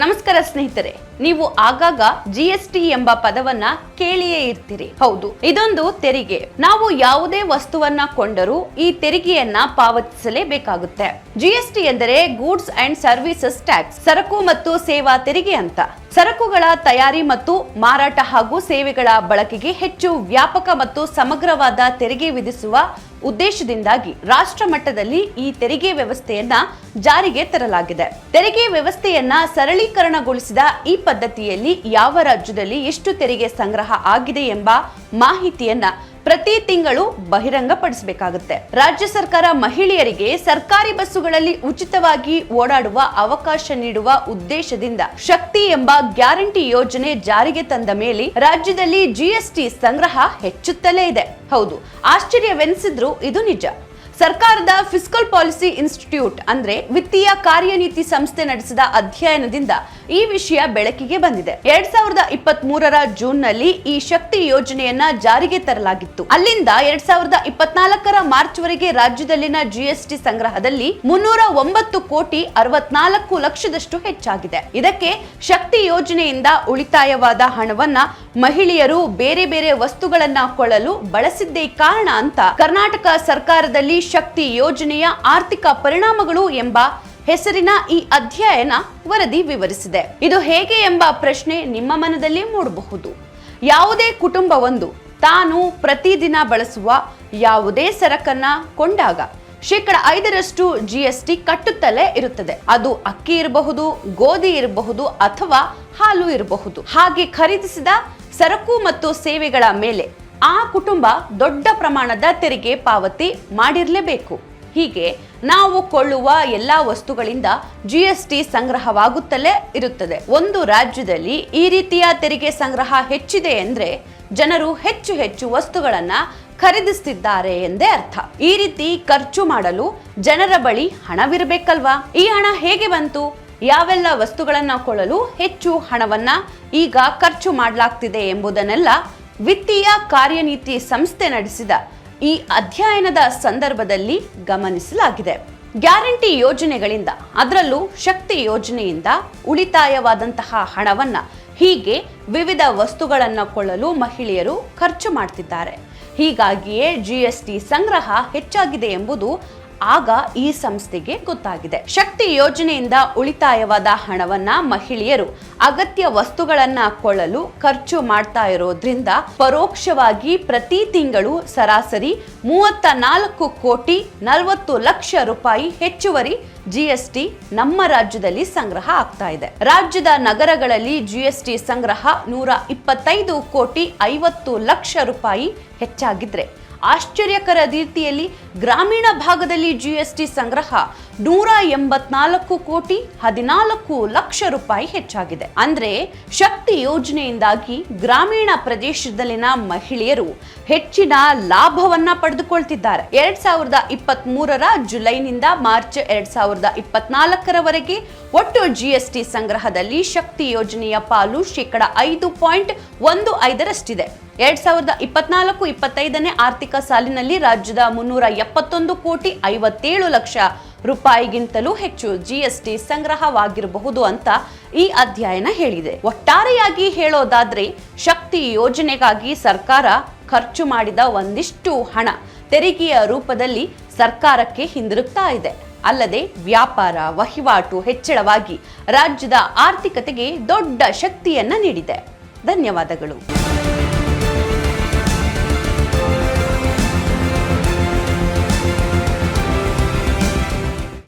ನಮಸ್ಕಾರ ಸ್ನೇಹಿತರೆ, ನೀವು ಆಗಾಗ ಜಿ ಎಸ್ ಟಿ ಎಂಬ ಪದವನ್ನ ಕೇಳಿಯೇ ಇರ್ತೀರಿ. ಹೌದು, ಇದೊಂದು ತೆರಿಗೆ. ನಾವು ಯಾವುದೇ ವಸ್ತುವನ್ನ ಕೊಂಡರೂ ಈ ತೆರಿಗೆಯನ್ನ ಪಾವತಿಸಲೇಬೇಕಾಗುತ್ತೆ. ಟಿ ಎಂದರೆ ಗೂಡ್ಸ್ ಅಂಡ್ ಸರ್ವಿಸಸ್ ಟ್ಯಾಕ್ಸ್, ಸರಕು ಮತ್ತು ಸೇವಾ ತೆರಿಗೆ ಅಂತ. ಸರಕುಗಳ ತಯಾರಿ ಮತ್ತು ಮಾರಾಟ ಹಾಗೂ ಸೇವೆಗಳ ಬಳಕೆಗೆ ಹೆಚ್ಚು ವ್ಯಾಪಕ ಮತ್ತು ಸಮಗ್ರವಾದ ತೆರಿಗೆ ವಿಧಿಸುವ ಉದ್ದೇಶದಿಂದಾಗಿ ರಾಷ್ಟ್ರ ಮಟ್ಟದಲ್ಲಿ ಈ ತೆರಿಗೆ ವ್ಯವಸ್ಥೆಯನ್ನ ಜಾರಿಗೆ ತರಲಾಗಿದೆ. ತೆರಿಗೆ ವ್ಯವಸ್ಥೆಯನ್ನ ಸರಳೀಕರಣಗೊಳಿಸಿದ ಈ ಪದ್ಧತಿಯಲ್ಲಿ ಯಾವ ರಾಜ್ಯದಲ್ಲಿ ಎಷ್ಟು ತೆರಿಗೆ ಸಂಗ್ರಹ ಆಗಿದೆ ಎಂಬ ಮಾಹಿತಿಯನ್ನ ಪ್ರತಿ ತಿಂಗಳು ಬಹಿರಂಗಪಡಿಸಬೇಕಾಗುತ್ತೆ. ರಾಜ್ಯ ಸರ್ಕಾರ ಮಹಿಳೆಯರಿಗೆ ಸರ್ಕಾರಿ ಬಸ್ಸುಗಳಲ್ಲಿ ಉಚಿತವಾಗಿ ಓಡಾಡುವ ಅವಕಾಶ ನೀಡುವ ಉದ್ದೇಶದಿಂದ ಶಕ್ತಿ ಎಂಬ ಗ್ಯಾರಂಟಿ ಯೋಜನೆ ಜಾರಿಗೆ ತಂದ ಮೇಲೆ ರಾಜ್ಯದಲ್ಲಿ ಜಿಎಸ್ಟಿ ಸಂಗ್ರಹ ಹೆಚ್ಚುತ್ತಲೇ ಇದೆ. ಹೌದು, ಆಶ್ಚರ್ಯವೆನಿಸಿದ್ರು ಇದು ನಿಜ. ಸರ್ಕಾರದ ಫಿಸ್ಕಲ್ ಪಾಲಿಸಿ ಇನ್ಸ್ಟಿಟ್ಯೂಟ್, ಅಂದ್ರೆ ವಿತ್ತೀಯ ಕಾರ್ಯನೀತಿ ಸಂಸ್ಥೆ ನಡೆಸಿದ ಅಧ್ಯಯನದಿಂದ ಈ ವಿಷಯ ಬೆಳಕಿಗೆ ಬಂದಿದೆ. ಎರಡ್ ಸಾವಿರದ ಇಪ್ಪತ್ತ್ ಮೂರರ ಜೂನ್ನಲ್ಲಿ ಈ ಶಕ್ತಿ ಯೋಜನೆಯನ್ನ ಜಾರಿಗೆ ತರಲಾಗಿತ್ತು. ಅಲ್ಲಿಂದ ಎರಡ್ ಸಾವಿರದ ಇಪ್ಪತ್ನಾಲ್ಕರ ಮಾರ್ಚ್ ವರೆಗೆ ರಾಜ್ಯದಲ್ಲಿನ ಜಿಎಸ್ಟಿ ಸಂಗ್ರಹದಲ್ಲಿ ಮುನ್ನೂರ ಒಂಬತ್ತು ಕೋಟಿ ಅರವತ್ನಾಲ್ಕು ಲಕ್ಷದಷ್ಟು ಹೆಚ್ಚಾಗಿದೆ. ಇದಕ್ಕೆ ಶಕ್ತಿ ಯೋಜನೆಯಿಂದ ಉಳಿತಾಯವಾದ ಹಣವನ್ನ ಮಹಿಳೆಯರು ಬೇರೆ ಬೇರೆ ವಸ್ತುಗಳನ್ನ ಕೊಳ್ಳಲು ಬಳಸಿದ್ದೇ ಕಾರಣ ಅಂತ ಕರ್ನಾಟಕ ಸರ್ಕಾರದಲ್ಲಿ ಶಕ್ತಿ ಯೋಜನೆಯ ಆರ್ಥಿಕ ಪರಿಣಾಮಗಳು ಎಂಬ ಹೆಸರಿನ ಈ ಅಧ್ಯಯನ ವರದಿ ವಿವರಿಸಿದೆ. ಇದು ಹೇಗೆ ಎಂಬ ಪ್ರಶ್ನೆ ನಿಮ್ಮ ಮನದಲ್ಲಿ ಮೂಡಬಹುದು. ಯಾವುದೇ ಕುಟುಂಬವೊಂದು ತಾನು ಪ್ರತಿದಿನ ಬಳಸುವ ಯಾವುದೇ ಸರಕನ್ನ ಕೊಂಡಾಗ ಶೇಕಡ ಐದರಷ್ಟು ಜಿ ಎಸ್ ಟಿ ಕಟ್ಟುತ್ತಲೇ ಇರುತ್ತದೆ. ಅದು ಅಕ್ಕಿ ಇರಬಹುದು, ಗೋಧಿ ಇರಬಹುದು ಅಥವಾ ಹಾಲು ಇರಬಹುದು. ಹಾಗೆ ಖರೀದಿಸಿದ ಸರಕು ಮತ್ತು ಸೇವೆಗಳ ಮೇಲೆ ಆ ಕುಟುಂಬ ದೊಡ್ಡ ಪ್ರಮಾಣದ ತೆರಿಗೆ ಪಾವತಿ ಮಾಡಿರಲೇಬೇಕು. ಹೀಗೆ ನಾವು ಕೊಳ್ಳುವ ಎಲ್ಲ ವಸ್ತುಗಳಿಂದ ಜಿ ಎಸ್ ಟಿ ಸಂಗ್ರಹವಾಗುತ್ತಲೇ ಇರುತ್ತದೆ. ಒಂದು ರಾಜ್ಯದಲ್ಲಿ ಈ ರೀತಿಯ ತೆರಿಗೆ ಸಂಗ್ರಹ ಹೆಚ್ಚಿದೆ ಅಂದ್ರೆ ಜನರು ಹೆಚ್ಚು ಹೆಚ್ಚು ವಸ್ತುಗಳನ್ನ ಖರೀದಿಸುತ್ತಿದ್ದಾರೆ ಎಂದೇ ಅರ್ಥ. ಈ ರೀತಿ ಖರ್ಚು ಮಾಡಲು ಜನರ ಬಳಿ ಹಣವಿರಬೇಕಲ್ವಾ? ಈ ಹಣ ಹೇಗೆ ಬಂತು? ಯಾವೆಲ್ಲ ವಸ್ತುಗಳನ್ನ ಕೊಳ್ಳಲು ಹೆಚ್ಚು ಹಣವನ್ನ ಈಗ ಖರ್ಚು ಮಾಡಲಾಗ್ತಿದೆ ಎಂಬುದನ್ನೆಲ್ಲ ವಿತ್ತೀಯ ಕಾರ್ಯನೀತಿ ಸಂಸ್ಥೆ ನಡೆಸಿದ ಈ ಅಧ್ಯಯನದ ಸಂದರ್ಭದಲ್ಲಿ ಗಮನಿಸಲಾಗಿದೆ. ಗ್ಯಾರಂಟಿ ಯೋಜನೆಗಳಿಂದ, ಅದರಲ್ಲೂ ಶಕ್ತಿ ಯೋಜನೆಯಿಂದ ಉಳಿತಾಯವಾದಂತಹ ಹಣವನ್ನು ಹೀಗೆ ವಿವಿಧ ವಸ್ತುಗಳನ್ನು ಕೊಳ್ಳಲು ಮಹಿಳೆಯರು ಖರ್ಚು ಮಾಡ್ತಿದ್ದಾರೆ. ಹೀಗಾಗಿಯೇ ಜಿಎಸ್ಟಿ ಸಂಗ್ರಹ ಹೆಚ್ಚಾಗಿದೆ ಎಂಬುದು ಆಗ ಈ ಸಂಸ್ಥೆಗೆ ಗೊತ್ತಾಗಿದೆ. ಶಕ್ತಿ ಯೋಜನೆಯಿಂದ ಉಳಿತಾಯವಾದ ಹಣವನ್ನ ಮಹಿಳೆಯರು ಅಗತ್ಯ ವಸ್ತುಗಳನ್ನ ಕೊಳ್ಳಲು ಖರ್ಚು ಮಾಡ್ತಾ ಇರೋದ್ರಿಂದ ಪರೋಕ್ಷವಾಗಿ ಪ್ರತಿ ತಿಂಗಳು ಸರಾಸರಿ ಮೂವತ್ತ ನಾಲ್ಕು ಕೋಟಿ ನಲವತ್ತು ಲಕ್ಷ ರೂಪಾಯಿ ಹೆಚ್ಚುವರಿ ಜಿಎಸ್ಟಿ ನಮ್ಮ ರಾಜ್ಯದಲ್ಲಿ ಸಂಗ್ರಹ ಆಗ್ತಾ ಇದೆ. ರಾಜ್ಯದ ನಗರಗಳಲ್ಲಿ ಜಿಎಸ್ಟಿ ಸಂಗ್ರಹ ನೂರ ಇಪ್ಪತ್ತೈದು ಕೋಟಿ ಐವತ್ತು ಲಕ್ಷ ರೂಪಾಯಿ ಹೆಚ್ಚಾಗಿದ್ರೆ ಆಶ್ಚರ್ಯಕರ ರೀತಿಯಲ್ಲಿ ಗ್ರಾಮೀಣ ಭಾಗದಲ್ಲಿ ಜಿಎಸ್ಟಿ ಸಂಗ್ರಹ ನೂರ ಎಂಬತ್ನಾಲ್ಕು ಕೋಟಿ ಹದಿನಾಲ್ಕು ಲಕ್ಷ ರೂಪಾಯಿ ಹೆಚ್ಚಾಗಿದೆ. ಅಂದ್ರೆ ಶಕ್ತಿ ಯೋಜನೆಯಿಂದಾಗಿ ಗ್ರಾಮೀಣ ಪ್ರದೇಶದಲ್ಲಿನ ಮಹಿಳೆಯರು ಹೆಚ್ಚಿನ ಲಾಭವನ್ನ ಪಡೆದುಕೊಳ್ತಿದ್ದಾರೆ. ಎರಡ್ ಸಾವಿರದ ಇಪ್ಪತ್ತ್ ಮೂರರ ಜುಲೈನಿಂದ ಮಾರ್ಚ್ ಎರಡ್ ಸಾವಿರದ ಇಪ್ಪತ್ನಾಲ್ಕರವರೆಗೆ ಒಟ್ಟು ಜಿಎಸ್ಟಿ ಸಂಗ್ರಹದಲ್ಲಿ ಶಕ್ತಿ ಯೋಜನೆಯ ಪಾಲು ಶೇಕಡ ಐದು ಪಾಯಿಂಟ್ ಒಂದು ಐದರಷ್ಟಿದೆ. ಎರಡ್ ಸಾವಿರದ ಇಪ್ಪತ್ನಾಲ್ಕು ಇಪ್ಪತ್ತೈದನೇ ಆರ್ಥಿಕ ಸಾಲಿನಲ್ಲಿ ರಾಜ್ಯದ ಮುನ್ನೂರ ಎಪ್ಪತ್ತೊಂದು ಕೋಟಿ ಐವತ್ತೇಳು ಲಕ್ಷ ರೂಪಾಯಿಗಿಂತಲೂ ಹೆಚ್ಚು ಜಿಎಸ್ಟಿ ಸಂಗ್ರಹವಾಗಿರಬಹುದು ಅಂತ ಈ ಅಧ್ಯಯನ ಹೇಳಿದೆ. ಒಟ್ಟಾರೆಯಾಗಿ ಹೇಳೋದಾದ್ರೆ, ಶಕ್ತಿ ಯೋಜನೆಗಾಗಿ ಸರ್ಕಾರ ಖರ್ಚು ಮಾಡಿದ ಒಂದಿಷ್ಟು ಹಣ ತೆರಿಗೆಯ ರೂಪದಲ್ಲಿ ಸರ್ಕಾರಕ್ಕೆ ಹಿಂದಿರುಗ್ತಾ ಇದೆ. ಅಲ್ಲದೆ ವ್ಯಾಪಾರ ವಹಿವಾಟು ಹೆಚ್ಚಳವಾಗಿ ರಾಜ್ಯದ ಆರ್ಥಿಕತೆಗೆ ದೊಡ್ಡ ಶಕ್ತಿಯನ್ನ ನೀಡಿದೆ. ಧನ್ಯವಾದಗಳು.